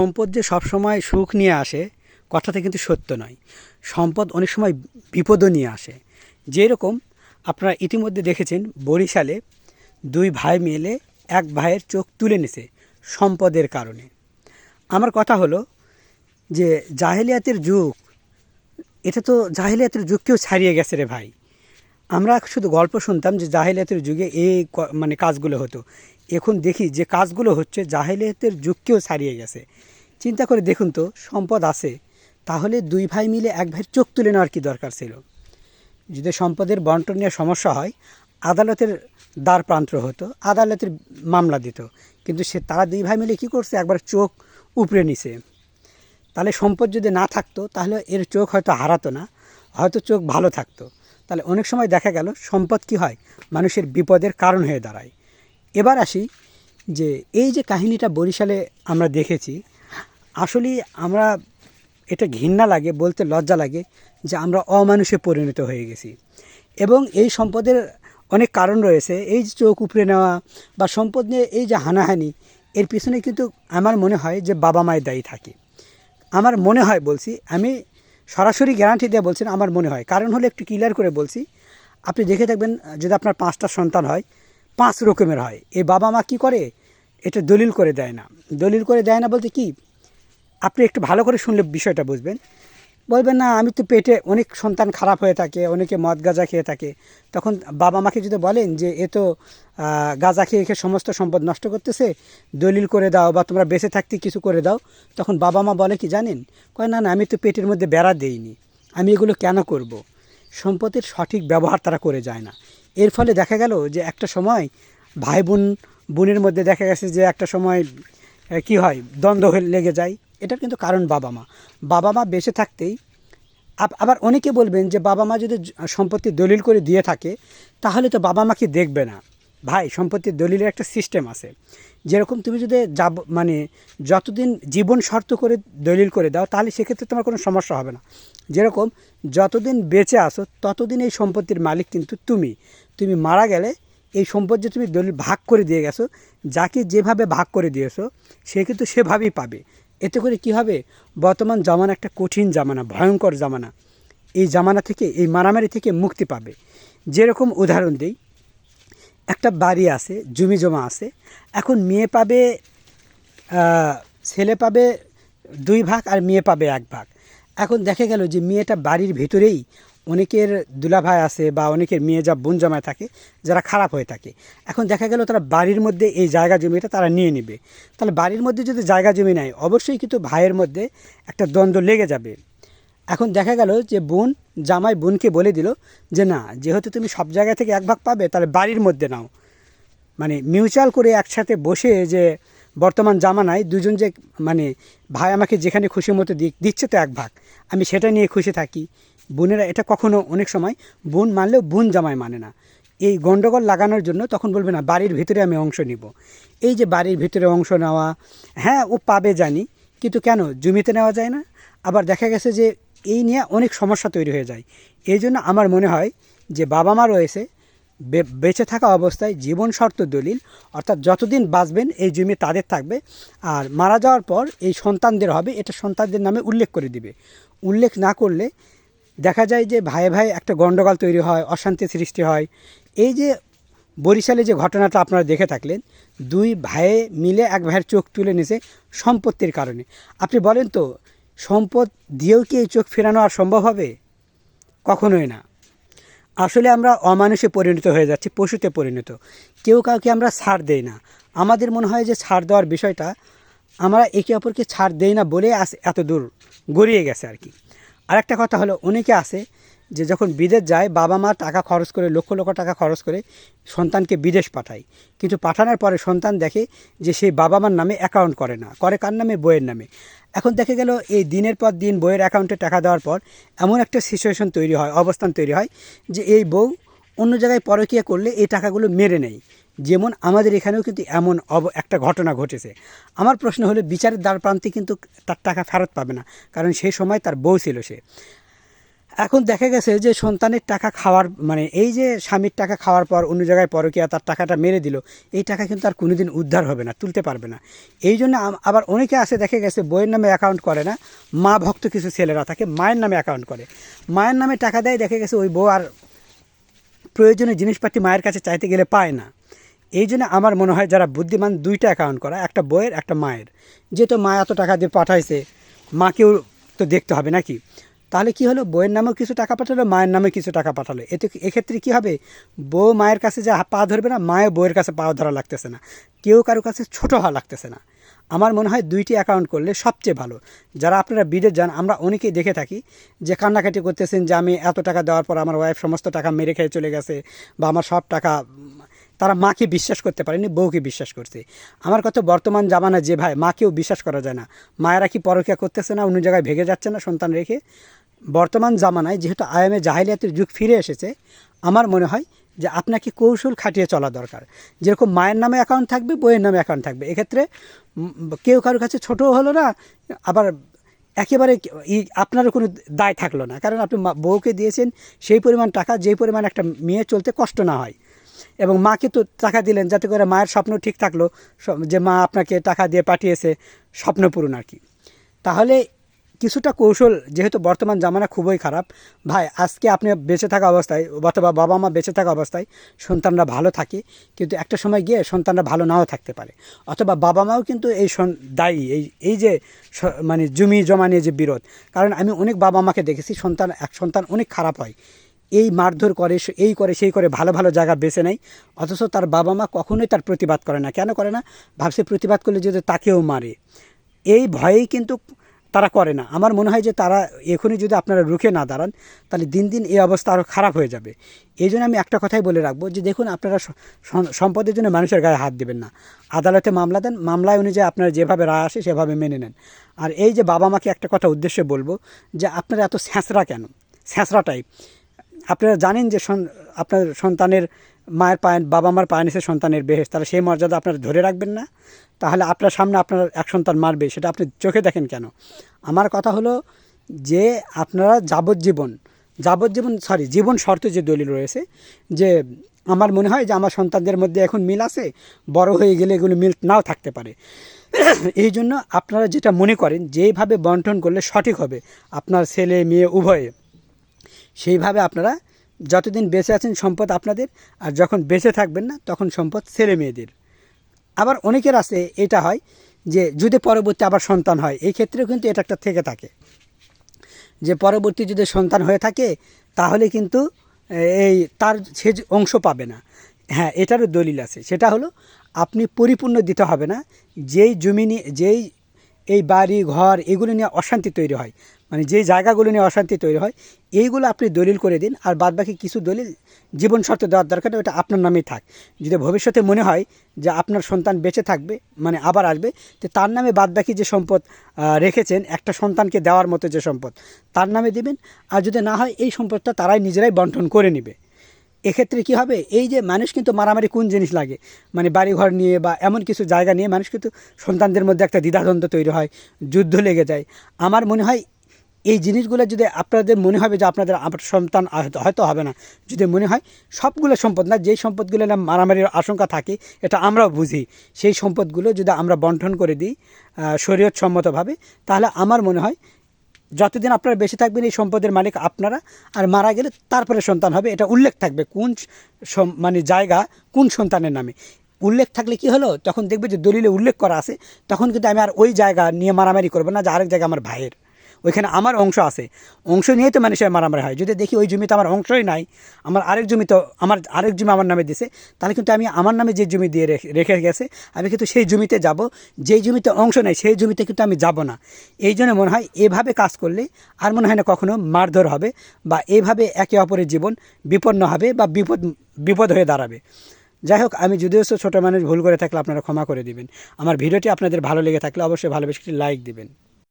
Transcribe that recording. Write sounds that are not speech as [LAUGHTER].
সম্পদ যে সবসময় সুখ নিয়ে আসে, কথাটা কিন্তু সত্য নয়। সম্পদ অনেক সময় বিপদও নিয়ে আসে। যেরকম আপনারা ইতিমধ্যে দেখেছেন, বরিশালে দুই ভাই মিলে এক ভাইয়ের চোখ তুলে নিছে সম্পদের কারণে। আমার কথা হলো যে, জাহেলিয়াতের যুগ, এটা তো জাহেলিয়াতের যুগকেও ছাড়িয়ে গেছে রে ভাই। আমরা শুধু গল্প শুনতাম যে জাহেলিয়াতের যুগে এই মানে কাজগুলো হতো। এখন দেখি যে কাজগুলো হচ্ছে জাহেলিয়াতের যুগকেও ছাড়িয়ে গেছে। চিন্তা করে দেখুন তো, সম্পদ আছে। তাহলে দুই ভাই মিলে এক ভাইয়ের চোখ তুলে নেওয়ার কী দরকার ছিল? যদি সম্পদের বন্টন নিয়ে সমস্যা হয়, আদালতের দ্বার প্রান্ত হতো, আদালতের মামলা দিত। কিন্তু সে, তারা দুই ভাই মিলে কী করছে? একবার চোখ উপড়ে নিছে। তাহলে সম্পদ যদি না থাকতো, তাহলে এর চোখ হয়তো হারাতো না, হয়তো চোখ ভালো থাকতো। তাহলে অনেক সময় দেখা গেল, সম্পদ কি হয়? মানুষের বিপদের কারণ হয়ে দাঁড়ায়। এবার আসি যে, এই যে কাহিনীটা বরিশালে আমরা দেখেছি আসলেই আমরা এটা ঘৃণা লাগে বলতে লজ্জা লাগে যে আমরা অমানুষে পরিণত হয়ে গেছি। এবং এই সম্পদের অনেক কারণ রয়েছে। এই যে চোখ উপড়ে নেওয়া বা সম্পদ নিয়ে এই যে হানাহানি এর পিছনে কিন্তু আমার মনে হয় যে বাবা মায়ের দায়ী থাকে। আমার মনে হয় বলছি আমি সরাসরি গ্যারান্টি দিয়ে বলছি না, আমার মনে হয়। কারণ হলো একটু ক্লিয়ার করে বলছি আপনি দেখে থাকবেন যদি আপনার পাঁচটা সন্তান হয় পাঁচ রকমের হয়। এই বাবা মা কি করে? এটা দলিল করে দেয় না। দলিল করে দেয় না বলতে কি? আপনি একটু ভালো করে শুনলে বিষয়টা বুঝবেন। বলবেন, না, আমি তো পেটে অনেক সন্তান খারাপ হয়ে থাকে, অনেকে মদ গাঁজা খেয়ে থাকে। তখন বাবা মাকে যদি বলেন যে, এ তো গাঁজা খেয়ে খেয়ে সমস্ত সম্পদ নষ্ট করতেছে, দলিল করে দাও বা তোমরা বেঁচে থাকতে কিছু করে দাও। তখন বাবা মা বলে কি জানেন? কয়, না না, আমি তো পেটের মধ্যে বেড়া দেইনি, আমি এগুলো কেন করব। সম্পদের সঠিক ব্যবহার তারা করে যায় না। এর ফলে দেখা গেল যে, একটা সময় ভাই বোন, বোনের মধ্যে দেখা গেছে যে, একটা সময় কি হয়, দ্বন্দ্ব লেগে যায়। এটার কিন্তু কারণ বাবা মা। বাবা মা বেঁচে থাকতেই আবার অনেকে বলবেন যে বাবা মা যদি সম্পত্তি দলিল করে দিয়ে থাকে, তাহলে তো বাবা মাকে দেখবে না? ভাই, সম্পত্তির দলিলের একটা সিস্টেম আছে। যেরকম তুমি যদি যাব মানে যতদিন জীবন শর্ত করে দলিল করে দাও, তাহলে সেক্ষেত্রে তোমার কোনো সমস্যা হবে না। যেরকম যতদিন বেঁচে আসো ততদিন এই সম্পত্তির মালিক কিন্তু তুমি। তুমি মারা গেলে এই সম্পদ যে তুমি দলিল ভাগ করে দিয়ে গেছো, যাকে যেভাবে ভাগ করে দিয়েছ, সে কিন্তু সেভাবেই পাবে। এতে করে কি হবে? বর্তমান জামানা একটা কঠিন জামানা, ভয়ঙ্কর জামানা। এই জামানা থেকে, এই মারামারি থেকে মুক্তি পাবে। যেরকম উদাহরণ দিই, একটা বাড়ি আছে, জমি জমা আছে, এখন মেয়ে পাবে ছেলে পাবে দুই ভাগ আর মেয়ে পাবে এক ভাগ। এখন দেখে গেল যে মেয়েটা বাড়ির ভিতরেই অনেকের দুলাভাই আছে বা অনেকের মেয়ে যা বোন জামায় থাকে, যারা খারাপ হয়ে থাকে। এখন দেখা গেল তারা বাড়ির মধ্যে এই জায়গা জমিটা তারা নিয়ে নেবে। তাহলে বাড়ির মধ্যে যদি জায়গা জমি নেয় অবশ্যই কিন্তু ভাইয়ের মধ্যে একটা দ্বন্দ্ব লেগে যাবে। এখন দেখা গেল যে বোন, জামাই বোনকে বলে দিল যে, না, যেহেতু তুমি সব জায়গা থেকে এক ভাগ পাবে, তাহলে বাড়ির মধ্যে নাও। মানে মিউচুয়াল করে একসাথে বসে যে বর্তমান জামানায় দুজন যে মানে ভাই আমাকে যেখানে খুশি মতো দিচ্ছে তো এক ভাগ। আমি সেটা নিয়ে খুশি থাকি। বোনেরা এটা কখনো অনেক সময় বোন মানলেও বোন জামাই মানে না। এই গণ্ডগোল লাগানোর জন্য তখন বলবে না, বাড়ির ভিতরে আমি অংশ নিব। এই যে বাড়ির ভিতরে অংশ নেওয়া হ্যাঁ ও পাবে জানি, কিন্তু কেন? জমিতে নেওয়া যায় না। আবার দেখা গেছে যে এই নিয়ে অনেক সমস্যা তৈরি হয়ে যায়। এই জন্য আমার মনে হয় যে বাবা মা রয়েছে বেঁচে থাকা অবস্থায় জীবন শর্ত দলিল, অর্থাৎ যতদিন বাঁচবেন এই জমি তাদের থাকবে। আর মারা যাওয়ার পর এই সন্তানদের হবে, এটা সন্তানদের নামে উল্লেখ করে দিবে। উল্লেখ না করলে দেখা যায় যে ভাই ভাই একটা গণ্ডগোল তৈরি হয়, অশান্তি সৃষ্টি হয়। এই যে বরিশালে যে ঘটনাটা আপনারা দেখে থাকলেন, দুই ভাইয়ে মিলে এক ভাইয়ের চোখ তুলে নিছে সম্পত্তির কারণে। আপনি বলেন তো, সম্পদ দিয়েও কি এই চোখ ফেরানো আর সম্ভব হবে? কখনোই না। আসলে আমরা অমানুষে পরিণত হয়ে যাচ্ছি, পশুতে পরিণত। কেউ কাউকে আমরা ছাড় দেই না। আমাদের মনে হয় যে ছাড় দেওয়ার বিষয়টা আমরা একে অপরকে ছাড় দেই না বলে আস এত দূর গড়িয়ে গেছে আর কি। আরেকটা কথা হলো, অনেকে আছে যে যখন বিদেশ যায়, বাবা মা টাকা খরচ করে, লক্ষ লক্ষ টাকা খরচ করে সন্তানকে বিদেশ পাঠায়। কিন্তু পাঠানোর পরে সন্তান দেখে যে সেই বাবা মার নামে অ্যাকাউন্ট করে না। করে কার নামে? বইয়ের নামে। এখন দেখে গেল, এই দিনের পর দিন বইয়ের অ্যাকাউন্টে টাকা দেওয়ার পর এমন একটা সিচুয়েশন তৈরি হয়, অবস্থান তৈরি হয় যে এই বউ অন্য জায়গায় পরকীয়া করলে এই টাকাগুলো মেরে নেয়। যেমন আমাদের এখানেও কিন্তু এমন অব একটা ঘটনা ঘটেছে। আমার প্রশ্ন হলো, বিচারের দ্বার প্রান্তে কিন্তু তার টাকা ফেরত পাবে না। কারণ সেই সময় তার বউ ছিল সে। এখন দেখা গেছে যে সন্তানের টাকা খাওয়ার মানে এই যে স্বামীর টাকা খাওয়ার পর অন্য জায়গায় পরকিয়া তার টাকাটা মেরে দিল, এই টাকা কিন্তু আর কোনোদিন উদ্ধার হবে না, তুলতে পারবে না। এই জন্য আবার অনেকে আছে দেখে গেছে বইয়ের নামে অ্যাকাউন্ট করে না, মা ভক্ত কিছু ছেলেরা থাকে, মায়ের নামে অ্যাকাউন্ট করে। মায়ের নামে টাকা দেয়, দেখে গেছে ওই বউ আর প্রয়োজনীয় জিনিসপাতি মায়ের কাছে চাইতে গেলে পায় না। এই জন্য আমার মনে হয় যারা বুদ্ধিমান দুইটা অ্যাকাউন্ট করা, একটা বইয়ের, একটা মায়ের। যেহেতু মা এত টাকা দিয়ে পাঠাইছে, মাকেও তো দেখতে হবে নাকি? তাহলে কি হলো? বইয়ের নামেও কিছু টাকা পাঠালো, মায়ের নামে কিছু টাকা পাঠালো। এতে এক্ষেত্রে কী হবে? বউ মায়ের কাছে যা পা ধরবে না মায়ের বইয়ের কাছে পা ধরা লাগতেছে না। কেউ কারও কাছে ছোট হওয়া লাগতেছে না। আমার মনে হয় দুইটি অ্যাকাউন্ট করলে সবচেয়ে ভালো। যারা আপনারা বিদেশ যান, আমরা অনেকেই দেখে থাকি যে কান্নাকাটি করতেছেন যে আমি এত টাকা দেওয়ার পর আমার ওয়াইফ সমস্ত টাকা মেরে খেয়ে চলে গেছে বা আমার সব টাকা, তারা মাকে বিশ্বাস করতে পারেনি, বউকে বিশ্বাস করছে। আমার কথা বর্তমান জামানা যে ভাই, মাকেও বিশ্বাস করা যায় না। মায়েরা কি পরকিয়া করতেছে না, অন্য জায়গায় ভেগে যাচ্ছে না সন্তান রেখে? বর্তমান জামানায় যেহেতু আয়ামে জাহিলিয়াতের যুগ ফিরে এসেছে, আমার মনে হয় যে আপনাকে কৌশল খাটিয়ে চলা দরকার। যেরকম মায়ের নামে অ্যাকাউন্ট থাকবে বইয়ের নামে অ্যাকাউন্ট থাকবে। এক্ষেত্রে কেউ কারোর কাছে ছোটও হলো না, আবার একেবারে আপনারও কোনো দায় থাকল না। কারণ আপনি বউকে দিয়েছেন, সেই পরিমাণ টাকা, যেই পরিমাণ একটা মেয়ে চলতে কষ্ট না হয়। এবং মাকে তো টাকা দিলেন যাতে করে মায়ের স্বপ্ন ঠিক থাকল যে মা আপনাকে টাকা দিয়ে পাঠিয়েছে, স্বপ্ন পূরণ আর কি। তাহলে কিছুটা কৌশল, যেহেতু বর্তমান জামানা খুবই খারাপ, ভাই, আজকে আপনি বেঁচে থাকা অবস্থায় অথবা বাবা মা বেঁচে থাকা অবস্থায় সন্তানরা ভালো থাকে, কিন্তু একটা সময় গিয়ে সন্তানরা ভালো নাও থাকতে পারে। অথবা বাবা মাও কিন্তু এই দায়ী, এই এই যে মানে জমি জমা নিয়ে যে বিরোধ, কারণ আমি অনেক বাবা মাকে দেখেছি, সন্তান, এক সন্তান অনেক খারাপ হয়। এই মারধর করে এই করে, সেই করে, ভালো ভালো জায়গা বেছে নেয়, অথচ তার বাবা মা কখনোই তার প্রতিবাদ করে না। কেন করে না? ভাবছে প্রতিবাদ করলে যদি তাকেও মারে। এই ভয়েই কিন্তু তারা করে না। আমার মনে হয় যে তারা এখনই যদি আপনারা রুখে না দাঁড়ান, তাহলে দিন দিন এই অবস্থা আরও খারাপ হয়ে যাবে। এই জন্য আমি একটা কথাই বলে রাখব যে দেখুন, আপনারা সম্পদের জন্য মানুষের গায়ে হাত দেবেন না। আদালতে মামলা দেন, মামলায় অনুযায়ী আপনারা যেভাবে রায় আসে সেভাবে মেনে নেন। আর এই যে বাবা মাকে একটা কথা উদ্দেশ্যে বলব যে আপনারা এত স্যাঁচড়া কেন? স্যাঁচড়া টাইপ আপনারা জানেন যে আপনার সন্তানের মায়ের পায়ে বাবা মার পায়ে নিচে সন্তানের বেহেস তাহলে সেই মর্যাদা আপনারা ধরে রাখবেন না। তাহলে আপনার সামনে আপনার এক সন্তান মারবে, সেটা আপনি চোখে দেখেন কেন? আমার কথা হলো যে আপনারা যাবজ্জীবন যাবজ্জীবন সরি জীবন শর্ত যে দলিল রয়েছে, যে আমার মনে হয় যে আমার সন্তানদের মধ্যে এখন মিল আছে, বড় হয়ে গেলে এগুলো মিল নাও থাকতে পারে। [CLEARS THROAT] এই জন্য আপনারা যেটা মনে করেন, যেইভাবে বন্টন করলে সঠিক হবে, আপনার ছেলে, মেয়ে, উভয়ে। সেইভাবে আপনারা যতদিন বেঁচে আছেন সম্পদ আপনাদের, আর যখন বেঁচে থাকবেন না, তখন সম্পদ ছেলে মেয়েদের। আবার অনেকের আছে, এটা হয় যে যদি পরবর্তী আবার সন্তান হয়, এই ক্ষেত্রেও কিন্তু এটা একটা থেকে থাকে। যে পরবর্তী যদি সন্তান হয়ে থাকে, তাহলে কিন্তু এই তার সে অংশ পাবে না। হ্যাঁ এটারও দলিল আছে। সেটা হলো, আপনি পরিপূর্ণ দিতে হবে না। যেই জমি নিয়ে যেই এই বাড়ি, ঘর, এগুলো নিয়ে অশান্তি তৈরি হয়। মানে যে জায়গাগুলো নিয়ে অশান্তি তৈরি হয়, এইগুলো আপনি দলিল করে দিন, আর বাদবাকি কিছু দলিল জীবন শর্ত দেওয়ার দরকার, ওটা আপনার নামেই থাক। যদি ভবিষ্যতে মনে হয় যে আপনার সন্তান বেঁচে থাকবে মানে আবার আসবে, তো তার নামে বাদবাকি যে সম্পদ রেখেছেন, একটা সন্তানকে দেওয়ার মতো যে সম্পদ, তার নামে দিবেন, আর যদি না হয়, এই সম্পদটা তারাই নিজেরাই বন্টন করে নেবে। এক্ষেত্রে কি হবে? এই যে মানুষ কিন্তু মারামারি কোন জিনিস লাগে? মানে বাড়িঘর নিয়ে বা এমন কিছু জায়গা নিয়ে মানুষ কিন্তু সন্তানদের মধ্যে একটা দ্বিধাদ্বন্দ্ব তৈরি হয়, যুদ্ধ লেগে যায়। আমার মনে হয় এই জিনিসগুলো যদি আপনাদের মনে হবে যে আপনাদের আমার সন্তান হয়তো- হবে না, যদি মনে হয় সবগুলো সম্পদ না, যেই সম্পদগুলো না মারামারির আশঙ্কা থাকে, এটা আমরাও বুঝি। সেই সম্পদগুলো যদি আমরা বন্টন করে দিই শরীয়ত সম্মতভাবে তাহলে আমার মনে হয় যতদিন আপনারা বেঁচে থাকবেন এই সম্পদের মালিক আপনারা, আর মারা গেলে তারপরে সন্তান হবে, এটা উল্লেখ থাকবে কোন মানে জায়গা, কোন সন্তানের নামে। উল্লেখ থাকলে কি হলো? তখন দেখবে যে দলিলে উল্লেখ করা আছে, তখন কিন্তু আমি আর ওই জায়গা নিয়ে মারামারি করব না, যে আরেক জায়গা আমার ভাইয়ের। ওইখানে আমার অংশ আছে। অংশ নিয়েই তো মানুষের মারামারি হয়। যদি দেখি ওই জমিতে আমার অংশই নাই, আমার আরেক জমি তো আমার, আরেক জমি আমার নামে দিছে, তাহলে কিন্তু আমি আমার নামে যে জমি দিয়ে রেখে- গেছে, আমি কিন্তু সেই জমিতে যাব। যেই জমিতে অংশ নেই, সেই জমিতে কিন্তু আমি যাব না। এই জন্য মনে হয় এভাবে কাজ করলে আর মনে হয় না কখনো মারধর হবে বা এভাবে একে অপরের জীবন বিপন্ন হবে বা বিপদ বিপদ হয়ে দাঁড়াবে। যাই হোক, আমি যদিও ছোটো মানুষ, ভুল করে থাকলে আপনারা ক্ষমা করে দিবেন। আমার ভিডিওটি আপনাদের ভালো লেগে থাকলে অবশ্যই ভালোবেসে লাইক দিবেন।